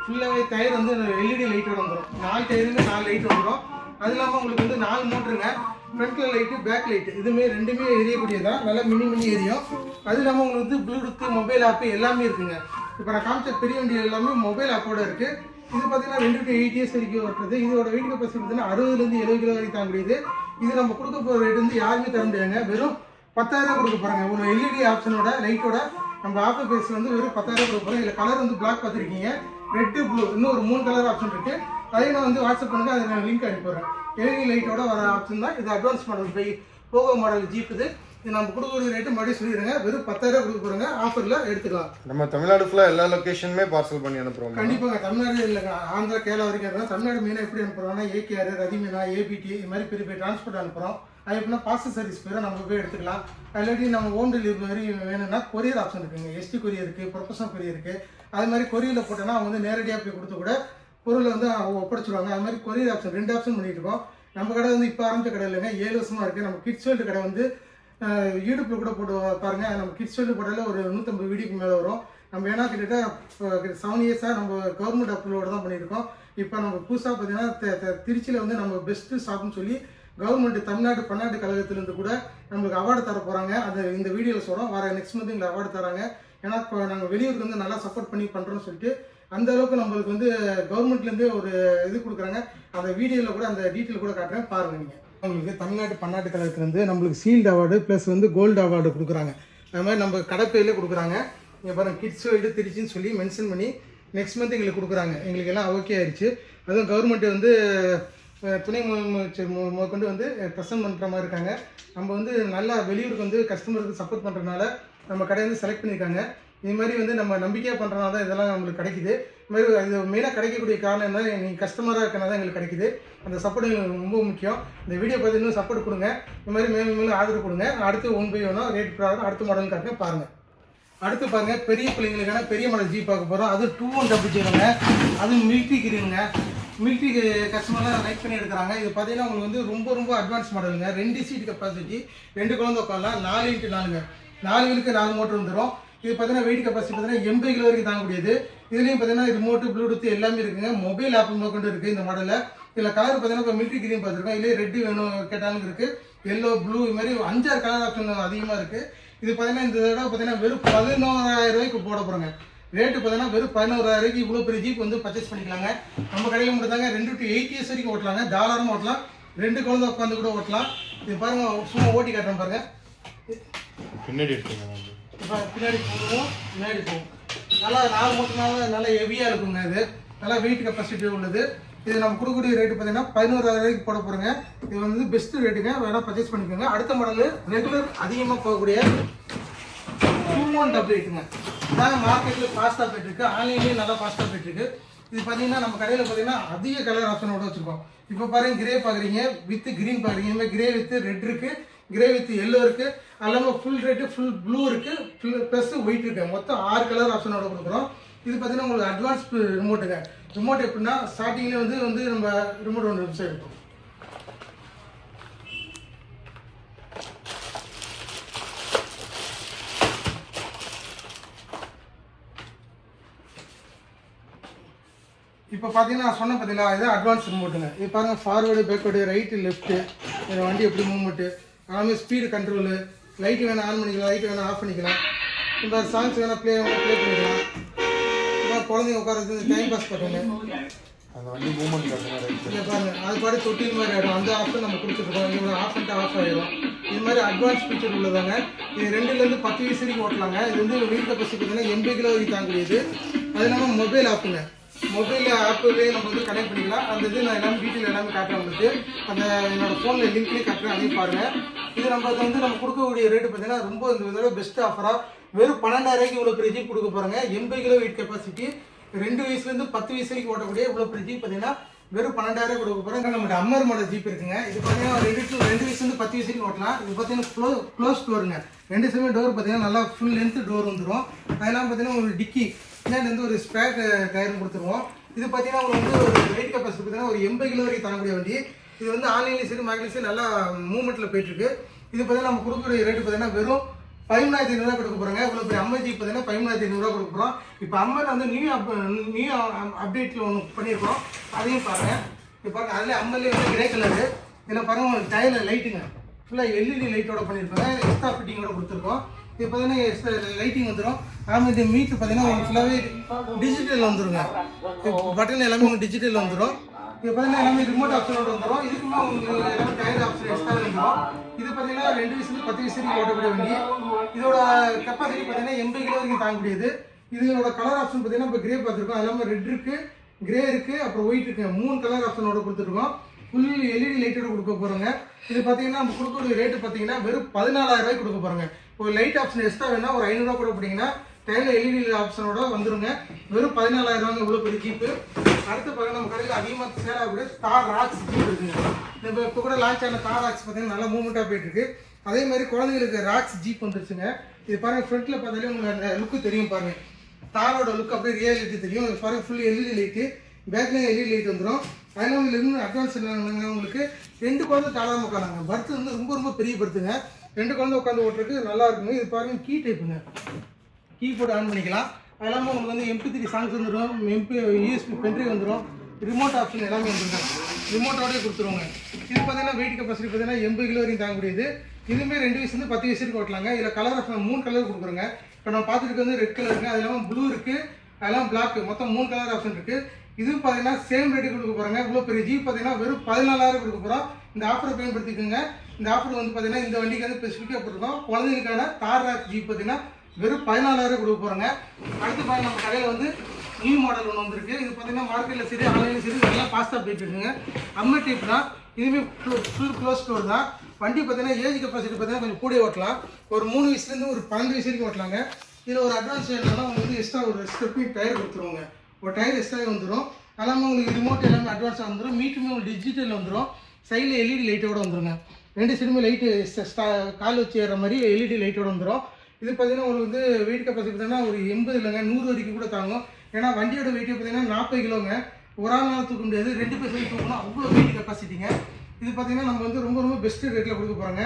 Speaker 2: ஃபுல்லாகவே டயர் வந்து எல்இடி லைட்டோட வந்துடும் நாலு டயருமே நாலு லைட் வந்துடும் அது இல்லாமல் உங்களுக்கு வந்து நாலு மோட்டருங்க ஃப்ரண்ட்டில் லைட்டு பேக் லைட்டு இதுவுமே ரெண்டுமே எரியக்கூடியதான் நல்லா மினி மினி எரியும். அது இல்லாமல் உங்களுக்கு வந்து ப்ளூடூத்து மொபைல் ஆப்பு எல்லாமே இருக்குங்க. இப்போ நான் காமிச்ச பெரிய வண்டி எல்லாமே மொபைல் ஆப்போட இருக்குது இது பார்த்தீங்கன்னா ரெண்டு டு எயிட் இயர்ஸ் வரைக்கும் வருது இதோட வெயிட் கெப்பாசிட்டி பார்த்தீங்கன்னா அறுபதுலேருந்து எழுபது கிலோ வரைக்கும் தாங்கக்கூடியது. இது நம்ம கொடுக்க போகிற ரேட் வந்து யாருமே தர முடியாங்க வெறும் பத்தாயிரம் கொடுக்க போகிறாங்க ஒரு எல்இடி ஆப்ஷனோட லைட்டோட நம்ம ஆஃபர் பேஸ் வந்து வெறும் பத்தாயிரம் கொடுக்க போகிறோம் இதில் கலர் வந்து பிளாக் பார்த்துருக்கீங்க ரெட்டு ப்ளூ இன்னும் ஒரு மூணு கலர் ஆப்ஷன் இருக்குது அதையும் நான் வந்து வாட்ஸ்அப் பண்ணுங்க அதை நான் லிங்க் அனுப்பிடுறேன். எல்இடி லைட்டோட வர ஆப்ஷன் தான். இது advance model by Pogo model jeep இது. இது நம்ம கொடுக்குற ரேட்டு மறுபடியும் சொல்லிடுங்க. வெறும் பத்தாயிரம் கொடுக்க போகிறோங்க ஆஃபரில் எடுத்துக்கலாம்.
Speaker 1: நம்ம தமிழ்நாடு ஃபுல்லா எல்லா லொகேஷனுமே பார்சல் பண்ணி அனுப்புறோம்.
Speaker 2: கண்டிப்பாங்க. தமிழ்நாடு இல்லைங்க ஆந்திரா கேரளா வரைக்கும் இருக்கா தமிழ்நாடு மெயினாக எப்படி அனுப்புறோம்னா ஏகேஆர் ரதிமீனா ஏபிடி இது மாதிரி பெரிய பெரிய டிரான்ஸ்போர்ட் அனுப்புகிறோம் அது எப்படின்னா பார்சல் சர்வீஸ் பேரை நம்ம போய் எடுத்துக்கலாம். இல்லாட்டி நம்ம ஹோம் டெலிவரி வேணும்னா கொரியர் ஆப்ஷன் இருக்குங்க. எஸ்டி கொரியர் இருக்குது ப்ரொஃபஷனல் கொரியர் இருக்குது அது மாதிரி கொரியரில் போட்டோன்னா அவங்க வந்து நேரடியாக போய் கொடுத்து கூட பொருளை வந்து அவங்க ஒப்படைச்சிருவாங்க. அது மாதிரி கொரியர் ஆப்ஷன் ரெண்டு ஆப்ஷன் பண்ணிட்டு இருக்கோம். நம்ம கடை வந்து இப்போ ஆரம்பிச்ச கடை இல்லைங்க. ஏழு வருஷமா இருக்குது நம்ம கிட்ஸ் வேல்டு கடை வந்து அஹ், யூடியூப்ல கூட போட்டு பாருங்க. நம்ம கிட்ஸ் வேல்டு போட்டால ஒரு நூற்றம்பது வீடியோக்கு மேலே வரும். நம்ம ஏன்னா கிட்டத்தட்ட செவன் இயர்ஸாக நம்ம கவர்மெண்ட் அப்ரூவோட தான் பண்ணியிருக்கோம். இப்போ நம்ம புதுசாக பார்த்தீங்கன்னா திருச்சியில் வந்து நம்ம பெஸ்ட்டு ஷாப்னு சொல்லி கவர்மெண்ட் தமிழ்நாடு பன்னாட்டு கழகத்திலேருந்து கூட நம்மளுக்கு அவார்டு தர போகிறாங்க அது இந்த வீடியோவில் சொல்கிறோம் வர நெக்ஸ்ட் மந்த் எங்களுக்கு அவார்டு தராங்க. ஏன்னா இப்போ நாங்கள் வெளியூருக்கு வந்து நல்லா சப்போர்ட் பண்ணி பண்ணுறோம்னு சொல்லிட்டு அந்த அளவுக்கு நம்மளுக்கு வந்து கவர்மெண்ட்லேருந்தே ஒரு இது கொடுக்குறாங்க. அந்த வீடியோவில் கூட அந்த டீட்டெயில் கூட காட்டுறேன். பாருங்க நீங்கள் உங்களுக்கு தமிழ்நாட்டு பன்னாட்டு கழகத்துலேருந்து நம்மளுக்கு சீல்டு அவார்டு ப்ளஸ் வந்து கோல்டு அவார்டு கொடுக்குறாங்க. அது மாதிரி நம்ம கடைப்பையிலே கொடுக்குறாங்க. இங்கே பாருங்கள் கிட்ஸ் வேர்ல்டு திருச்சின்னு சொல்லி மென்ஷன் பண்ணி நெக்ஸ்ட் மந்த் எங்களுக்கு கொடுக்குறாங்க. எங்களுக்கு எல்லாம் ஓகே ஆயிடுச்சு. அதுவும் கவர்மெண்ட் வந்து துணை முதலமைச்சர் முதற்கொண்டு வந்து ப்ரெசென்ட் பண்ணுற மாதிரி இருக்காங்க. நம்ம வந்து நல்லா வெளியூருக்கு வந்து கஸ்டமருக்கு சப்போர்ட் பண்ணுறதுனால நம்ம கடையை வந்து செலக்ட் பண்ணியிருக்காங்க. இது மாதிரி வந்து நம்ம நம்பிக்கையாக பண்ணுறதுனால தான் இதெல்லாம் நம்மளுக்கு கிடைக்குது. இது மாதிரி இது மெயினாக கிடைக்கக்கூடிய காரணம் என்ன நீங்கள் கஸ்டமராக இருக்கனால தான் எங்களுக்கு கிடைக்குது. அந்த சப்போர்ட் எங்களுக்கு ரொம்ப முக்கியம். இந்த வீடியோ பார்த்து இன்னும் சப்போர்ட் கொடுங்க. இது மாதிரி மேலும் மேலும் ஆதரவு கொடுங்க. அடுத்து ஒன் பை ஒன்றா ரேட் ப்ராப்ளம் அடுத்த மாடல் காட்டுங்க பாருங்கள் அடுத்து பாருங்க பெரிய பிள்ளைங்களுக்கான பெரிய மாடல் ஜீப் பார்க்க போகிறோம் அது டூ ஒன் டபுள் ஜீரோங்க அது மில்ட்ரி கிரீனுங்க மில்ட்ரி கஸ்டமர்லாம் லைக் பண்ணி எடுக்கிறாங்க. இது பார்த்தீங்கன்னா உங்களுக்கு வந்து ரொம்ப ரொம்ப அட்வான்ஸ் மாடலுங்க ரெண்டு சீட் கெப்பாசிட்டி ரெண்டு குழந்தை உட்காரலாம். நாலு இன்ட்டு நாலுங்க. நாலு வீலுக்கு நாலு மோட்டர் வந்துடும் இது பார்த்தீங்கன்னா வெயிட் கெப்பாசிட்டி பார்த்தீங்கன்னா எண்பது கிலோ வரைக்கும் தாங்கக்கூடியது. இதுலேயும் பார்த்தீங்கன்னா ரிமோட்டு ப்ளூடூத் எல்லாமே இருக்குங்க. மொபைல் ஆப் கொண்டு இருக்குது இந்த மாடலில் இதில் கலர் பார்த்தீங்கன்னா இப்போ மில்ட்ரி கிரீன் பார்த்துருக்கோம் இல்லையே ரெட்டு வேணும் கேட்டாலும் இருக்குது எல்லோ ப்ளூ இது மாதிரி அஞ்சாறு கலர் ஆப்ஷன் அதிகமாக இருக்குது இது பார்த்தீங்கன்னா இந்த தடவை பார்த்தீங்கன்னா வெறும் பதினோராயிரம் ரூபாய்க்கு போட போகிறோங்க ரேட்டு பார்த்தீங்கன்னா வெறும் பதினோராயிரூவாய்க்கு இவ்வளோ பெரிய ஜீப் வந்து பர்ச்சேஸ் பண்ணிக்கலாங்க. நம்ம கடையில் மட்டும் தாங்க ரெண்டு டு எயிட் இயர்ஸ் வரைக்கும் ஓட்டலாங்க. தாராளமாக ஓட்டலாம். ரெண்டு குழந்தை உட்காந்து கூட ஓட்டலாம். இது பாருங்கள் சும்மா ஓட்டி காட்டுறேன் பாருங்கள்
Speaker 1: பின்னாடி எடுத்தீங்க
Speaker 2: இப்போ பின்னாடி போடுவோம் முன்னாடி போவோம் நல்லா நாலு மூட்டினால நல்லா ஹெவியாக இருக்குங்க இது. நல்லா வெயிட் கெப்பாசிட்டி உள்ளது. இது நம்ம கொடுக்கக்கூடிய ரேட்டு பார்த்தீங்கன்னா பதினோராயிரம் ரூபாய்க்கு போட போகிறோங்க இது வந்து பெஸ்ட் ரேட்டுங்க வேணால் பர்ச்சேஸ் பண்ணிக்கோங்க. அடுத்த மாடல் ரெகுலர் அதிகமாக போகக்கூடிய டூ ஒன் டபுள் எயிட்டுங்க இதாங்க மார்க்கெட்டில் ஃபாஸ்ட்டாக போயிட்டுருக்கு. ஆன்லைன்லேயும் நல்லா ஃபாஸ்ட்டாக போயிட்டுருக்கு. இது பார்த்தீங்கன்னா நம்ம கடையில் பார்த்தீங்கன்னா அதிக கலர் ஆப்ஷனோட வச்சுருக்கோம். இப்போ பாருங்க கிரே பார்க்குறீங்க வித்து க்ரீன் பார்க்குறீங்க. இந்த கிரே வித்து ரெட் இருக்குது கிரே வித் எல்லோ அது அல்லாமல் ஃபுல் ரெட்டு ஃபுல் ப்ளூ இருக்குது ஃபுல் ப்ளஸ் ஒயிட் இருக்குது மொத்தம் ஆறு கலர் ஆப்ஷனோட கொடுக்குறோம். இது பார்த்தீங்கன்னா உங்களுக்கு அட்வான்ஸ் ரிமோட்டுங்க ரிமோட் எப்படின்னா ஸ்டார்டிங்கில் வந்து வந்து நம்ம ரிமோட் ஒன்று வெப்சைட் இருக்கும். இப்போ பார்த்தீங்கன்னா நான் சொன்ன பார்த்தீங்களா இது அட்வான்ஸ் ரிமோட்டுங்க இது பாருங்கள் ஃபார்வேர்டு பேக்வேர்டு ரைட்டு லெஃப்ட்டு வண்டி எப்படி மூவ்மெண்ட்டு எல்லாமே ஸ்பீடு கண்ட்ரோலு லைட் வேணால் ஆன் பண்ணிக்கலாம் லைட் வேணால் ஆஃப் பண்ணிக்கலாம். இந்த சாங்ஸ் வேணால் ப்ளே வேணால் ப்ளே பண்ணிக்கலாம். இப்போ குழந்தைங்க உட்காரது டைம் பாஸ் பண்ணுங்க.
Speaker 1: அந்த வண்டி மூவ்மெண்ட் காட்டுங்க ரைட்
Speaker 2: இங்கே பாருங்க அது பாடு தொட்டில் மாதிரி ஆகிடும் அந்த ஆப்ஷன் நம்ம கொடுத்துருக்கோம் இங்கே ஆஃப் பண்ணிட்டு ஆஃப் ஆகிடும் இது மாதிரி அட்வான்ஸ் ஃபீச்சர் உள்ளதாங்க. இது ரெண்டுலேருந்து பத்து வயசு வரைக்கும் ஓட்டலாங்க. இது வந்து வெயிட் கெப்பாசிட்டி பார்த்தீங்கன்னா எண்பது கிலோ வரைக்கும் தாங்கக்கூடியது. அது இல்லாமல் மொபைல் ஆப்புங்க மொபைல் ஆப்புலேயே நம்ம வந்து கனெக்ட் பண்ணிக்கலாம். அந்த இது நான் எல்லாமே டீட்டெயில் எல்லாமே காட்டுறேன் உங்களுக்கு அந்த என்னோடய ஃபோனில் லிங்க்லேயே காட்டுறேன் அதையும் பாருங்கள் இது நம்ம அது வந்து நம்ம கொடுக்கக்கூடிய ரேட்டு பார்த்தீங்கன்னா ரொம்ப இந்த இதோட பெஸ்ட் ஆஃபராக வெறும் பன்னெண்டாயிரம் இவ்வளோ பெரிய கொடுக்க போகிறாங்க எண்பது கிலோ வெயிட் கெப்பாசிட்டி ரெண்டு வயசுலேருந்து பத்து வயசு வரைக்கும் ஓட்டக்கூடிய இவ்வளோ பெரிய பார்த்தீங்கன்னா வெறும் பன்னெண்டாயிரம் கொடுக்க போகிறோம் நம்மகிட்ட அம்மர் மாடல் ஜீப் இருக்குங்க. இது பார்த்தீங்கன்னா ரெண்டு டூ ரெண்டு வயசுலேருந்து பத்து வயசு வரைக்கும் ஓட்டலாம். இது பார்த்தீங்கன்னா க்ளோ க்ளோஸ் டோருங்க ரெண்டு சைடுமே டோர் பார்த்தீங்கன்னா நல்லா ஃபுல் லென்த்து டோர் வந்துடும் அதெல்லாம் பார்த்தீங்கன்னா உங்களுக்கு டிக்கி பின்னாடி வந்து ஒரு ஸ்பேர் டயரும் கொடுத்துருவோம். இது பார்த்தீங்கன்னா உங்களுக்கு வந்து ஒரு வெயிட் கெப்பாசிட்டி பார்த்தீங்கன்னா ஒரு எண்பது கிலோ வரைக்கும் தாங்கக்கூடிய வண்டி. இது வந்து ஆன்லைன்லேயும் சரி மார்க்கெட்லையும் சரி நல்லா மூவ்மெண்ட்டில் போயிட்டுருக்கு. இது பார்த்தீங்கன்னா நம்ம கொடுக்குற ரேட்டு பார்த்தீங்கன்னா வெறும் பதிமூணாயிரத்தி ஐநூறுரூவா கொடுக்க போகிறாங்க இவ்வளோ பெரிய அம்மாஜி பார்த்தீங்கன்னா பதிமூணாயிரத்தி ஐநூறுரூவா கொடுக்க போகிறோம் இப்போ அம்மன் வந்து நியூ அப் நியூ அப்டேட்டில் ஒன்று பண்ணியிருக்கோம் அதையும் பாருங்கள் இப்போ பாருங்கள் அதில் அம்மர்லேயே வந்து கிரே கலரு இதில் பாருங்கள் உங்களுக்கு டயரில் லைட்டுங்க ஃபுல்லாக எல்இடி லைட்டோட பண்ணியிருப்பாங்க எக்ஸ்ட்ரா ஃபிட்டிங்கோட கொடுத்துருக்கோம். இது பார்த்தீங்கன்னா லைட்டிங் வந்துடும் ஆமாம் இந்த மீட்ரு பார்த்தீங்கன்னா உங்களுக்கு ஃபுல்லாகவே டிஜிட்டல் வந்துடுங்க பட்டன் எல்லாமே உங்களுக்கு டிஜிட்டல் வந்துடும் இது பார்த்தீங்கன்னா எல்லாமே ரிமோட் ஆப்ஷனோட வந்துடும் இதுக்குமே உங்களுக்கு எல்லாமே டயர் ஆப்ஷன் எக்ஸ்ட்ரா வந்துடும் இது பார்த்தீங்கன்னா ரெண்டு வயசுல பத்து வயசு வரைக்கும் ஓட்டக்கூடிய வண்டி இதோட கெப்பாசிட்டி பார்த்தீங்கன்னா எண்பது கிலோ வரைக்கும் தாங்கக்கூடியது இதோட கலர் ஆப்ஷன் பார்த்தீங்கன்னா இப்போ கிரே பார்த்துருக்கோம். அது இல்லாமல் ரெட் இருக்கு கிரே இருக்குது அப்புறம் ஒயிட் இருக்கு. மூணு கலர் ஆப்ஷனோட கொடுத்துருக்கோம். ஃபுல் எல்இடி லைட்டோட கொடுக்க போகிறோங்க இது பார்த்தீங்கன்னா நம்ம கொடுக்கக்கூடிய ரேட்டு பார்த்தீங்கன்னா வெறும் பதினாலாயிரம் ரூபாய்க்கு கொடுக்க போகிறோங்க ஒரு லைட் ஆப்ஷன் எக்ஸ்ட்ரா வேணா ஒரு ஐநூறுரூவா கூட போட்டிங்கன்னா டைமில் எல்இடி ஆப்ஷனோட வந்துருங்க. வெறும் பதினாலாயிரம் இவ்வளோ பெரிய ஜீப்பு அடுத்து பாருங்க நம்ம கடையில் அதிகமாக சேல் ஆகக்கூடிய தார் ராக்ஸ் ஜீப் இருக்குங்க நம்ம இப்போ கூட லான்ச் ஆன தார் ராக்ஸ் பார்த்தீங்கன்னா நல்லா மூவ்மெண்ட்டாக போயிட்டு இருக்கு. அதே மாதிரி குழந்தைங்களுக்கு ராக்ஸ் ஜீப் வந்துருச்சுங்க. இது பாருங்கள் ஃப்ரண்ட்டில் பார்த்தாலே உங்களுக்கு அந்த லுக்கு தெரியும் பாருங்கள் தாரோட லுக் அப்படியே ரியாலிட்டி தெரியும். பாருங்கள் ஃபுல் எல்இடி லைட்டு பேக்லேயும் எல்இடி லைட் வந்துடும் அதனால உங்களுக்கு அட்வான்ஸ் என்னங்க உங்களுக்கு ரெண்டு குழந்தை தாராளமாக உட்காந்தாங்க பர்த் வந்து ரொம்ப ரொம்ப பெரிய பர்த்துங்க ரெண்டு குழந்தை உட்காந்து ஓட்டுறதுக்கு நல்லா இருக்குங்க. இது பாருங்க கீ டைப்புங்க கீ போட்டு ஆன் பண்ணிக்கலாம். அது இல்லாமல் உங்களுக்கு வந்து எம்பி த்ரீ சாங்ஸ் வந்துடும் எம்பி யூஎஸ்பி பென்ட்ரி வந்துடும் ரிமோட் ஆப்ஷன் எல்லாமே வந்துருங்க. ரிமோட்டோடய கொடுத்துருவாங்க. இது பார்த்தீங்கன்னா வெயிட் கெப்பாசிட்டி பார்த்தீங்கன்னா எண்பது கிலோ வரைக்கும் தாங்கக்கூடியது. இதுவுமே ரெண்டு வயசுலேருந்து பத்து வயசு வரைக்கும் ஓட்டலாங்க. இதில் கலர் மூணு கலர் கொடுக்குறோங்க. இப்போ நம்ம பார்த்துட்டு வந்து ரெட் கலர் இருக்குது அது இல்லாமல் ப்ளூ இருக்குது அதெல்லாம் பிளாக் மொத்தம் மூணு கலர் ஆப்ஷன் இருக்குது இதுவும் பார்த்தீங்கன்னா சேம் ரேட்டு கொடுக்க போகிறாங்க இவ்வளோ பெரிய ஜீப் பார்த்தீங்கன்னா வெறும் பதினாலாயிரம் கொடுக்க போகிறோம் இந்த ஆஃபரை பயன்படுத்திக்கோங்க. இந்த ஆஃபர் வந்து பார்த்தீங்கன்னா இந்த வண்டிக்கு வந்து ஸ்பெசிஃபிக்காக போட்டிருக்கோம் குழந்தைங்களுக்கான தார் ராக் ஜீப் பார்த்தீங்கன்னா வெறும் பதினாலாயிரம் கொடுக்க போகிறாங்க அடுத்து பாருங்க நம்ம கடையில் வந்து நியூ மாடல் ஒன்று வந்திருக்கு. இது பார்த்தீங்கன்னா மார்க்கெட்டில் சரி ஆன்லைனில் சரி நல்லா ஃபாஸ்ட்டாக போயிட்டு இருக்குங்க. அம்மர் டைப் தான். இதுவுமே ஃபுல் க்ளோஸ் ஸ்டோர் தான். வண்டி பார்த்தீங்கன்னா ஏஜ் கெப்பாசிட்டி பார்த்தீங்கன்னா கொஞ்சம் கூட ஓட்டலாம். ஒரு மூணு வயசுலேருந்து ஒரு பன்னெண்டு வயசு வரைக்கும் ஓட்டலாங்க. இதில் ஒரு அட்வான்ஸ் வேணும்னா உங்களுக்கு வந்து எக்ஸ்ட்ரா ஒரு ஸ்டெப்பிங் டயர் கொடுத்துருவாங்க. ஒரு டயர் எக்ஸ்ட்ராவே வந்துடும் எல்லாமே உங்களுக்கு ரிமோட் எல்லாமே அட்வான்ஸாக வந்துடும் மீட்டுமே உங்களுக்கு டிஜிட்டல் வந்துடும் சைடில் எல்இடி லைட்டோட வந்துருங்க. ரெண்டு சைடுமே லைட்டு கால் வச்சு ஏறுற மாதிரி எல்இடி லைட்டோட வந்துடும் இது பார்த்தீங்கன்னா உங்களுக்கு வந்து வெயிட் கெப்பாசிட்டி பார்த்தீங்கன்னா ஒரு எண்பது இல்லைங்க. நூறு வரைக்கும் கூட தாங்கும். ஏன்னா வண்டியோட வெயிட்டே பார்த்தீங்கன்னா நாற்பது கிலோங்க. ஒரு ஆள் நாள் தூக்க முடியாது. ரெண்டு பேர் சேர்ந்து தூக்கணும் அவ்வளோ வெயிட் கெப்பாசிட்டிங்க இது பார்த்தீங்கன்னா நம்ம வந்து ரொம்ப ரொம்ப பெஸ்ட் ரேட்டில் கொடுக்க போகிறாங்க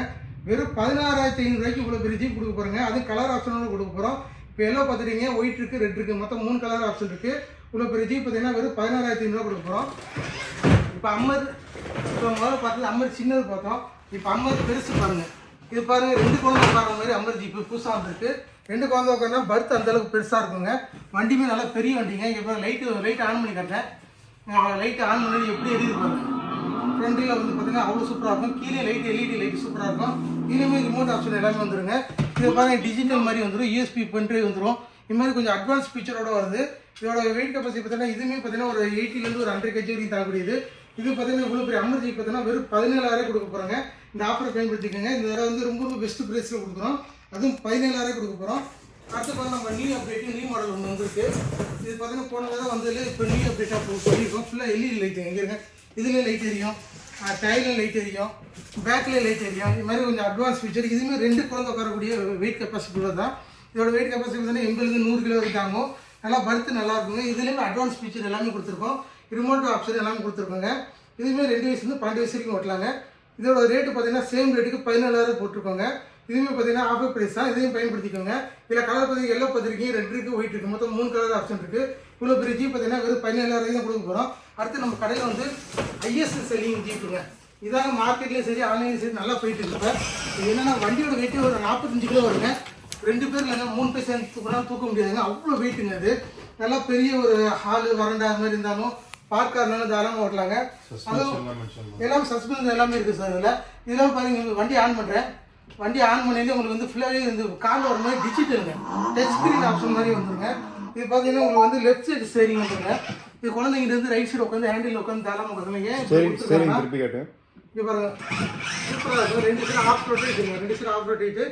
Speaker 2: வெறும் பதினாறாயிரத்தி ஐநூறுரூவாய்க்கு இவ்வளோ பெரிய ஜீப் கொடுக்க போகிறாங்க அது கலர் ஆப்ஷனோட கொடுக்க போகிறோம் இப்போ எல்லோ பார்த்துட்டீங்க ஒயிட் இருக்குது ரெட் இருக்குது மொத்தம் மூணு கலர் ஆப்ஷன் இருக்குது இவ்வளோ பெரிய ஜீப் பார்த்தீங்கன்னா வெறும் பதினாறாயிரத்தி ஐநூறுரூவா கொடுக்க போகிறோம் இப்போ அம்மர் இப்போ முதல்ல பார்த்தது அம்மர் சின்னது பார்த்தோம். இப்போ அம்மர் பெருசு பாருங்கள் இது பாருங்க ரெண்டு குழந்தை உட்கார மாதிரி அம்மர் ஜீப்பு புதுசாக வந்துருக்கு. ரெண்டு குழந்தை உட்காந்தா பர்த் அந்த அளவுக்கு பெருசாக இருக்குங்க. வண்டியுமே நல்லா பெரிய வண்டிங்க. இங்கே பாருங்க லைட்டு லைட் ஆன் பண்ணி காட்டுறேன். லைட் ஆன் பண்ணி எப்படி எரியுது பாருங்க. ஃப்ரண்டில் வந்து பார்த்தீங்கன்னா அவ்வளோ சூப்பராக இருக்கும். கீழே லைட் எல்இடி லைட் சூப்பராக இருக்கும். கீழே ரிமோட் ஆப்ஷன் எல்லாமே வந்துருங்க. இது பாருங்க டிஜிட்டல் மாதிரி வந்துடும் யூஎஸ்பி பென்ட்ரைவ் வந்துடும் இது மாதிரி கொஞ்சம் அட்வான்ஸ் ஃபீச்சரோட வருது. இதோட வெயிட் கெப்பாசிட்டி பார்த்தீங்கன்னா இதுவுமே பார்த்தீங்கன்னா ஒரு எயிட்டிலேருந்து ஒரு ஹண்ட்ரட் கேஜி வரைக்கும் தரக்கூடியது இது பார்த்தீங்கன்னா இவ்வளோ பெரிய அமர்ஜி பார்த்தீங்கன்னா வெறும் பதினேழாயிரம் கொடுக்க போகிறாங்க இந்த ஆஃபரை பயன்படுத்திக்கோங்க. இந்த தடவை வந்து ரொம்ப ரொம்ப பெஸ்ட் ப்ரைஸில் கொடுக்குறோம். அதுவும் பதினேழாயிரம் கொடுக்க போகிறோம் அடுத்து பார்த்தா நம்ம நியூ அப்டேட் நியூ மாடல் ஒன்று வந்திருக்கு. இது பார்த்தீங்கன்னா போன தடவை வந்ததுல இப்போ நியூ அப்டேட்டாக சொல்லியிருக்கோம். ஃபுல்லாக எல்இடி லைட் எங்கே இருங்க? இதுலேயே லைட் எரியும். டைலில் லைட் எரியும். பேக்கில் லைட் எரியும். இது மாதிரி கொஞ்சம் அட்வான்ஸ் ஃபீச்சர் இதுவுமே ரெண்டு குழந்தை உட்காரக்கூடிய வெயிட் கெப்பாசிட்டி தான் இதோட வெயிட் கெப்பாசிட்டி பார்த்தீங்கன்னா எண்பது நூறு கிலோ வரைக்கும் தாங்கும். நல்லா பருத்து நல்லா இருக்குங்க. இதுலேயுமே அட்வான்ஸ் ஃபீச்சர் எல்லாமே கொடுத்துருக்கோம். ரிமோட் ஆப்ஷன் எல்லாமே கொடுத்துருக்கோங்க. இதுவுமே ரெண்டு வயசுலேருந்து பன்னெண்டு வயசு வரைக்கும் ஓட்டலாங்க. இதோட ரேட்டு பார்த்தீங்கன்னா சேம் ரேட்டுக்கு பதினேழாயிரம் போட்டிருக்கோங்க. இதுவுமே பார்த்தீங்கன்னா ஆஃபர் ப்ரைஸ் தான். இதையும் பயன்படுத்திக்கோங்க. இதில் கலர் பார்த்தீங்கன்னா எல்லோ பார்த்துருக்கீங்க ரெட் இருக்குது ஒயிட் இருக்குது மொத்தம் மூணு கலர் ஆப்ஷன் இருக்குது இவ்வளோ பெரிய ஜீப் பார்த்தீங்கன்னா வெறும் பதினேழாயிரம் தான் கொடுக்க போகிறோம் அடுத்து நம்ம கடையில் வந்து ஐஎஸ்எஸ் செல்லிங் ஜீப்புங்க இதாங்க மார்க்கெட்லேயும் சரி ஆன்லைன்லேயும் சரி நல்லா போயிட்டு இருக்கு இது என்னென்னா வண்டியோட வெயிட்டு ஒரு நாற்பத்தஞ்சு கிலோ வருங்க. ரெண்டு பேர் இல்லைங்க மூணு பேர் சேர்ந்து தூக்கினா தூக்க முடியாதுங்க. அவ்வளோ வெயிட்டுங்க அது. நல்லா பெரிய ஒரு ஹாலு வரண்டா அது மாதிரி இருந்தாலும் பார்க்காக இருந்தாலும் தாராளமாக ஓட்டலாங்க. அதுவும் எல்லாமே சஸ்பென்ஸ் எல்லாமே இருக்குது சார் இதில். இதெல்லாம் பாருங்க வண்டி ஆன் பண்ணுறேன் வண்டி ஆன் பண்ணிட்டு உங்களுக்கு வந்து ஃபுல்லாகவே இந்த காரில் வர மாதிரி டிஜிட்டலுங்க டச் ஸ்க்ரீன் ஆப்ஷன் மாதிரி வந்துருங்க. இது பார்த்தீங்கன்னா உங்களுக்கு வந்து லெஃப்ட் சைடு ஸ்டேரிங் வந்துருங்க. இது குழந்தைங்கிட்ட இருந்து ரைட் சைடு உட்காந்து ஹேண்டில் உட்காந்து தாராளமாக உட்காந்துங்க. ஏன் இங்க பாருங்க. சூப்பராக இருக்கும் ரெண்டு சைடு ஆஃப் ரோட்டேட் ரெண்டு சைடு ஆஃப் ரோட்டேட்டு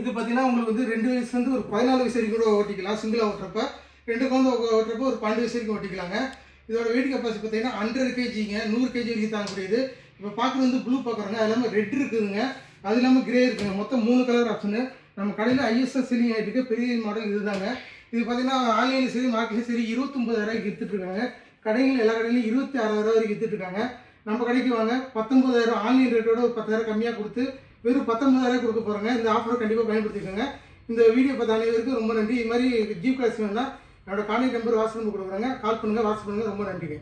Speaker 2: இது பார்த்தீங்கன்னா உங்களுக்கு வந்து ரெண்டு வயசுலேருந்து ஒரு பதினாலு வயசு வரைக்கும் கூட ஓட்டிக்கலாம். சிங்கிளாக ஓட்டுறப்ப ரெண்டு குழந்தை ஓட்டுறப்போ ஓட்டுறப்ப ஒரு பன்னெண்டு வயசு வரைக்கும் ஓட்டிக்கலாங்க. இதோட வெயிட் கெப்பாசிட்டி பார்த்தீங்கன்னா ஹண்ட்ரட் கேஜிங்க நூறு கேஜி வரைக்கும் தாங்கக்கூடியது இப்போ பார்க்குறது வந்து ப்ளூ பார்க்குறாங்க அது இல்லாமல் ரெட் இருக்குதுங்க. அது இல்லாமல் கிரே இருக்குங்க. மொத்தம் மூணு கலர் ஆப்ஷனு நம்ம கடையில் ஐஎஸ்எஸ் செல்லிங் ஆகிட்டு பெரிய மாடல் இதுதாங்க. இது பார்த்தீங்கன்னா ஆன்லைனில் சரி மார்க்கெட்லையும் சரி இருபத்தொம்பதாயிரூவாய்க்கு வித்துட்டு கடைகளில் எல்லா கடையிலையும் இருபத்தி ஆறாயிரம் வரைக்கும் வித்துட்டு இருக்காங்க. நம்ம கடைக்கு வாங்க பத்தொம்பதாயிரம் ஆன்லைன் ரேட்டோட ஒரு பத்தாயிரம் கம்மியாக கொடுத்து வெறும் பத்தொன்பதாயிரம் கொடுக்க போகிறாங்க இந்த ஆஃபரை கண்டிப்பாக பயன்படுத்திக்கோங்க. இந்த வீடியோ பார்த்த அனைவருக்கும் ரொம்ப நன்றி. இது மாதிரி ஜீப் கிளாஸ் வேணும்னா என்னோட கான்டாக்ட் நம்பர் வாட்ஸ்அப் நம்பர் கொடுக்குறாங்க. கால் பண்ணுங்கள் வாட்ஸ்அப் பண்ணுங்கள் ரொம்ப நன்றிங்க.